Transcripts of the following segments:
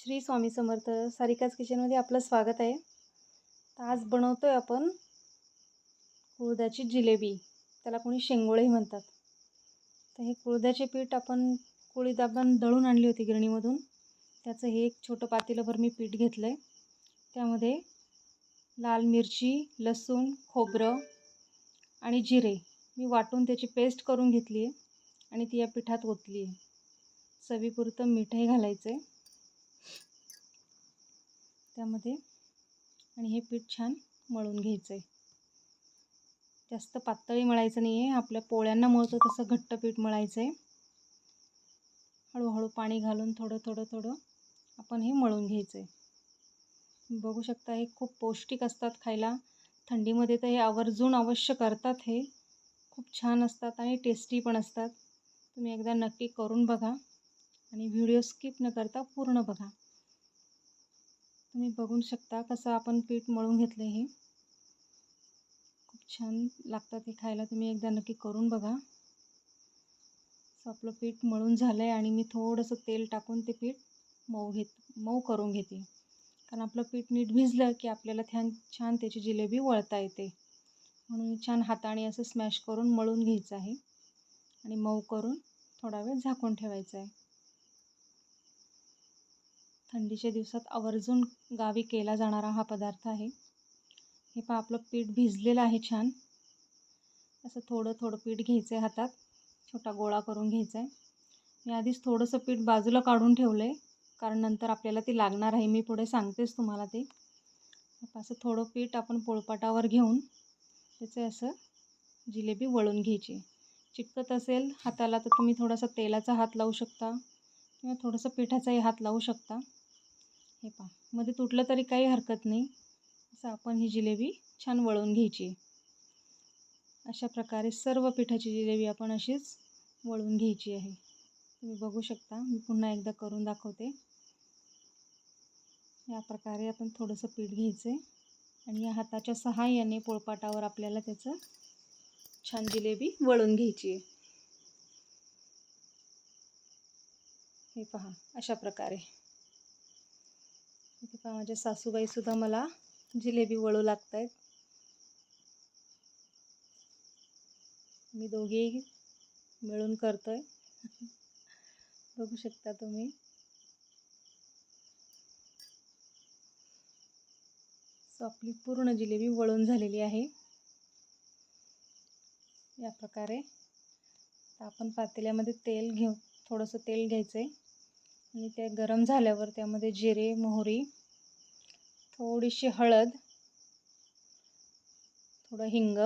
श्री स्वामी समर्थ सारिकाज किचनमध्ये आपलं स्वागत आहे. तर आज बनवतो आहे आपण कुळदाची जिलेबी त्याला कोणी शेंगोळेही म्हणतात. तर हे कुळदाचे पीठ आपण कुळीद आपण दळून आणली होती गिरणीमधून. त्याचं हे एक छोटं पातेलंभर मी पीठ घेतलं आहे त्यामध्ये लाल मिरची लसूण खोबरं आणि जिरे मी वाटून त्याची पेस्ट करून घेतली आहे आणि ती या पिठात ओतली आहे चवीपुरतं मीठही घालायचं आहे त्यामध्ये आणि हे पीठ छान मळून घ्यायचं आहे जास्त पातळी मळायचं नाही आहे आपल्या पोळ्यांना मळतो तसं घट्ट पीठ मळायचं आहे हळूहळू पाणी घालून थोडं थोडं थोडं आपण हे मळून घ्यायचं आहे बघू शकता हे खूप पौष्टिक असतात खायला. थंडीमध्ये तर हे आवर्जून अवश्य करतात हे. खूप छान असतात आणि टेस्टी पण असतात. तुम्ही एकदा नक्की करून बघा आणि व्हिडिओ स्किप न करता पूर्ण बघा. तुम्ही बघू शकता कसं आपण पीठ मळून घेतलं हे. खूप छान लागतात हे खायला तुम्ही एकदा नक्की करून बघा. असं आपलं पीठ मळून झालं आहे आणि मी थोडंसं तेल टाकून ते पीठ मऊ घेत मऊ करून घेते. कारण आपलं पीठ नीट भिजलं की आपल्याला छान छान त्याची जिलेबी वळता येते. म्हणून छान हाताने असं स्मॅश करून मळून घ्यायचं आहे. आणि मऊ करून थोडा वेळ झाकून ठेवायचं आहे. थंडीच्या दिवसात आवर्जून गावी केला जाणारा हा पदार्थ आहे. हे पहा आपलं पीठ भिजलेलं आहे छान. असं थोडं थोडं पीठ घ्यायचं आहे हातात. छोटा गोळा करून घ्यायचा आहे मी आधीच थोडंसं पीठ बाजूला काढून ठेवलं आहे कारण नंतर आपल्याला ती लागणार आहे. मी पुढे सांगतेच तुम्हाला ते. असं थोडं पीठ आपण पोळपाटावर घेऊन त्याचे असं जिलेबी वळून घ्यायची. चिकत असेल हाताला तर तुम्ही थोडासा तेलाचा हात लावू शकता किंवा थोडंसं पिठाचाही हात लावू शकता. हे पहा. मध्ये तुटलं तरी काही हरकत नाही. असं आपण ही जिलेबी छान वळवून घ्यायची. अशा प्रकारे सर्व पिठाची जिलेबी आपण अशीच वळवून घ्यायची आहे. तुम्ही बघू शकता. मी पुन्हा एकदा करून दाखवते. या प्रकारे आपण थोडंसं पीठ घ्यायचं आणि या हाताच्या सहाय्याने पोळपाटावर आपल्याला त्याचं छान जिलेबी वळून घ्यायची आहे. हे पहा. अशा प्रकारे. इथे पहा माझ्या सासूबाईसुद्धा मला जिलेबी वळू लागत आहेत मी दोघेही मिळून करतो आहे बघू शकता तुम्ही. सो आपली पूर्ण जिलेबी वळून झालेली आहे. या प्रकारे आपण पातेल्यामध्ये तेल घेऊ थोडंसं तेल घ्यायचं आहे आणि ते गरम झाल्यावर त्यामध्ये जिरे मोहरी थोडीशी हळद थोडं हिंग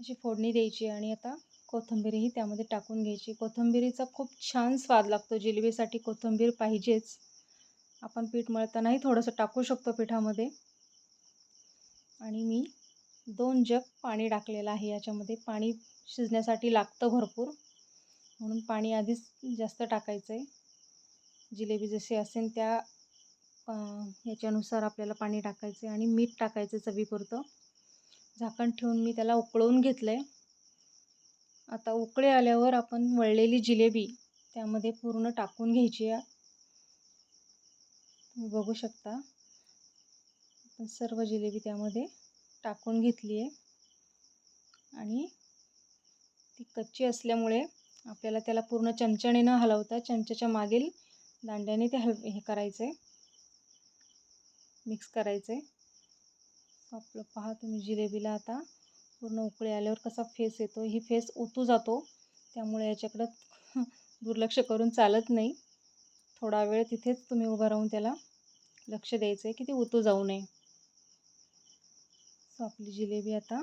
अशी फोडणी द्यायची आणि आता कोथिंबीरही त्यामध्ये टाकून घ्यायची. कोथिंबीरीचा खूप छान स्वाद लागतो. जिलेबीसाठी कोथिंबीर पाहिजेच. आपण पीठ मळतानाही थोडंसं टाकू शकतो पिठामध्ये. आणि मी दोन जग पाणी टाकलेलं आहे. याच्यामध्ये पाणी शिजण्यासाठी लागतं भरपूर. म्हणून पाणी आधीच जास्त टाकायचं आहे जिलेबी जशी असेल त्या याच्यानुसार आपल्याला पाणी टाकायचं आहे आणि मीठ टाकायचं चवीपुरतं. झाकण ठेवून मी त्याला उकळवून घेतलं आहे आता उकळे आल्यावर आपण वळलेली जिलेबी त्यामध्ये पूर्ण टाकून घ्यायची आहे. तुम्ही बघू शकता. आपण सर्व जिलेबी त्यामध्ये टाकून घेतली आहे आणि ती कच्ची असल्यामुळे आपल्याला त्याला पूर्ण चमच्याने न हलवता चमच्याच्या मागील दांड्याने ते हल हे करायचं. आहे मिक्स करायचं. आहे आपलं पहा तुम्ही जिलेबीला आता पूर्ण उकळी आल्यावर कसा फेस येतो. ही फेस ओतू जातो. त्यामुळे याच्याकडं दुर्लक्ष करून चालत नाही. थोडा वेळ तिथेच तुम्ही उभं राहून त्याला लक्ष द्यायचं आहे की ती ओतू जाऊ नये. सो आपली जिलेबी आता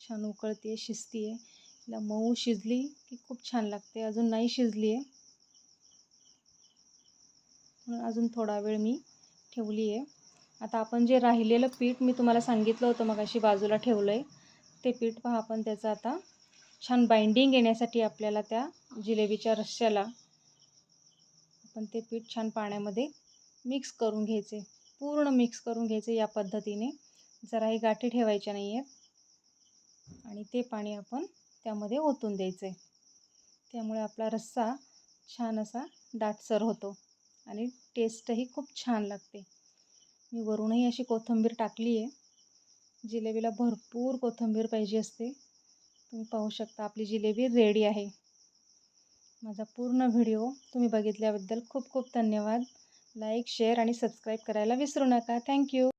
छान उकळते आहे शिजती आहे तिला मऊ शिजली की खूप छान लागते. अजून नाही शिजली आहे. म्हणून अजून थोडा वेळ मी ठेवली आहे. आता आपण जे राहिलेलं पीठ मी तुम्हाला सांगितलं होतं मग अशी बाजूला ठेवलं आहे ते पीठ पहा आपण त्याचं आता. छान बाइंडिंग येण्यासाठी आपल्याला त्या जिलेबीच्या रश्श्याला आपण ते पीठ छान पाण्यामध्ये मिक्स करून घ्यायचे. पूर्ण मिक्स करून घ्यायचे या पद्धतीने. जराही गाठी ठेवायच्या नाही आहेत आणि ते पाणी आपण त्यामध्ये ओतून द्यायचं. आहे त्यामुळे आपला रस्सा छान असा दाटसर होतो आणि टेस्टही खूप छान लागते. मी वरूनही अशी कोथिंबीर टाकली आहे जिलेबीला भरपूर कोथिंबीर पाहिजे असते. तुम्ही पाहू शकता आपली जिलेबी रेडी आहे. माझा पूर्ण व्हिडिओ तुम्ही बघितल्याबद्दल खूप खूप धन्यवाद. लाईक शेअर आणि सबस्क्राईब करायला विसरू नका. थँक्यू.